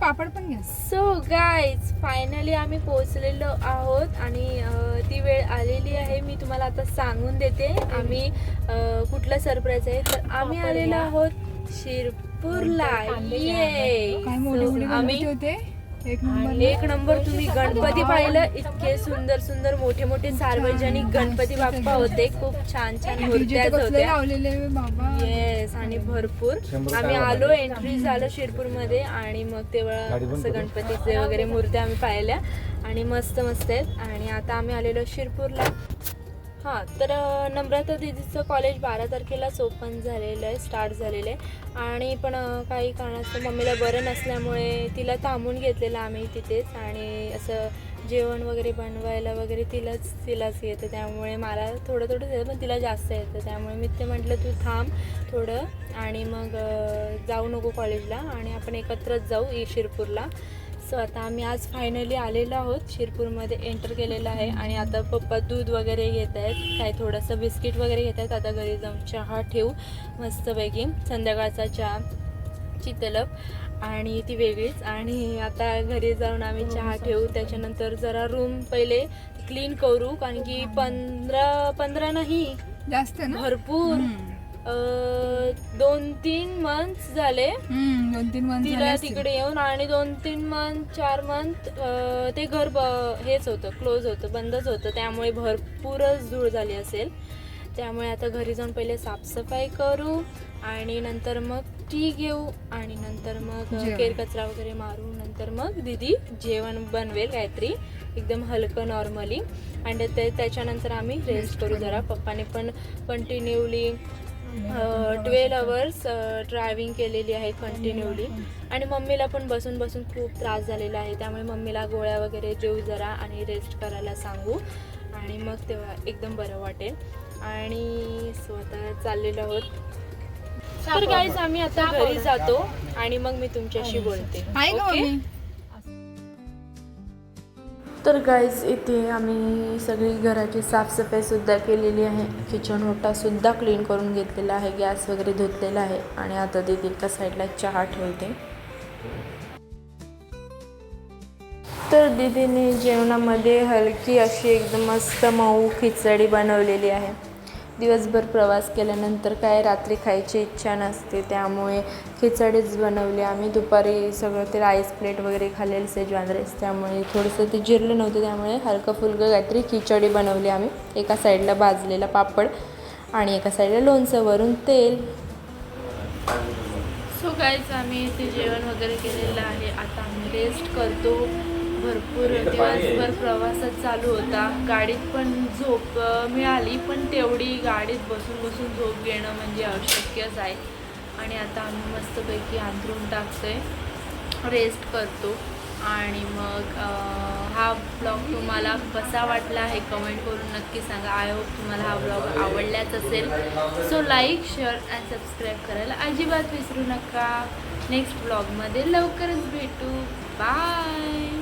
पापड पण घ्या. So guys finally आम्ही पोहोचलेलो आहोत आणि ती वेळ आलेली आहे. मी तुम्हाला आता सांगून देते. आम्ही कुठलं सरप्राईज आहे? तर आम्ही आलेलो आहोत शिरपूरला. ये आम्ही होते? एक नंबर एक नंबर तुम्ही गणपती पाहिलं इतके सुंदर सुंदर मोठे मोठे सार्वजनिक गणपती बाप्पा होते. खूप छान छान होत्या. लावलेले बाबा. येस आणि भरपूर. आम्ही आलो एंट्री झालं शिरपूरमध्ये आणि मग तेव्हा असं गणपतीचे वगैरे मूर्त्या आम्ही पाहिल्या. आणि मस्त मस्त आहेत. आणि आता आम्ही आलेलो शिरपूरला. हां तर नम्रता दिदीचं कॉलेज बारा तारखेलाच ओपन झालेलं आहे स्टार्ट झालेलं आहे. आणि पण काही कारणास्तव मम्मीला बरं नसल्यामुळे तिला थांबून घेतलेलं आम्ही तिथेच. आणि असं जेवण वगैरे बनवायला वगैरे तिलाच तिलाच येतं. त्यामुळे मला थोडं थोडं येतं पण तिला जास्त येतं. त्यामुळे मी ते म्हटलं तू थांब थोडं आणि मग जाऊ नको कॉलेजला आणि आपण एकत्रच जाऊ ई शिरपूरला सो आता आम्ही आज फायनली आलेलो आहोत. शिरपूरमध्ये एंटर केलेलं आहे. आणि आता पप्पा दूध वगैरे घेत आहेत. काय थोडंसं बिस्किट वगैरे घेत आहेत. आता घरी जाऊन चहा ठेवू. मस्तपैकी. संध्याकाळचा चहा ची आणि ती वेगळीच. आणि आता घरी जाऊन आम्ही चहा ठेवू. त्याच्यानंतर जरा रूम पहिले क्लीन करू. कारण की पंधरा पंधरा नाही. जास्त भरपूर. दोन तीन मंथ्स झाले. दोन तीन मंथ तिला तिकडे येऊन आणि दोन तीन मंथ चार मंथ ते घर हेच होतं क्लोज होतं बंदच होतं. त्यामुळे भरपूरच धूळ झाली असेल. त्यामुळे आता घरी जाऊन पहिले साफसफाई करू आणि नंतर मग टी घेऊ आणि नंतर मग. केर कचरा वगैरे मारू. नंतर मग दीदी जेवण बनवेल काहीतरी एकदम हलकं नॉर्मली आणि ते त्याच्यानंतर आम्ही रेस्ट करू जरा. पप्पाने पण कंटिन्युअली ट्वेल्व अवर्स ड्रायव्हिंग केलेली आहे कंटिन्युअली आणि मम्मीला पण बसून बसून खूप त्रास झालेला आहे. त्यामुळे मम्मीला गोळ्या वगैरे देऊ जरा आणि रेस्ट करायला सांगू. आणि मग तेव्हा एकदम बरं वाटेल. आणि स्वतः चाललेलो आहोत. तर गाईज आम्ही आता घरी जातो आणि मग मी तुमच्याशी बोलते. ओके? तर गाईज इथे आम्ही सगळी घराची साफसफाईसुद्धा केलेली आहे. किचन ओटासुद्धा क्लीन करून घेतलेला आहे. गॅस वगैरे धुतलेला आहे. आणि आता दीदी एका साईडला चहा ठेवते. तर दीदीने जेवणामध्ये हलकी अशी एकदम मस्त मऊ खिचडी बनवलेली आहे. दिवसभर प्रवास केल्यानंतर काय रात्री खायची इच्छा नसते त्यामुळे खिचडीच बनवली आम्ही. दुपारी सगळं ते राईस प्लेट वगैरे खाल्लेलं सेजवान राईस त्यामुळे थोडंसं ते जिरलं नव्हतं त्यामुळे हलकं फुलकं काहीतरी खिचडी बनवली आम्ही. एका साईडला भाजलेला पापड आणि एका साईडला लोणचं वरून तेल. सो गाईज आम्ही इथे जेवण वगैरे केलेलं आहे. आता आम्ही रेस्ट करतो. भरपूर दिवसभर प्रवासात चालू होता. गाडीत पण झोप मिळाली पण तेवढी गाडीत बसून बसून झोप घेणं म्हणजे अशक्यच आहे. आणि आता आम्ही मस्तपैकी अंथरून टाकतोय. रेस्ट करतो. आणि मग हा ब्लॉग तुम्हाला कसा वाटला हे कमेंट करून नक्की सांगा. आय होप तुम्हाला हा ब्लॉग आवडलाच असेल. So like share and subscribe करायला अजिबात विसरू नका. नेक्स्ट ब्लॉगमध्ये लवकरच भेटू. बाय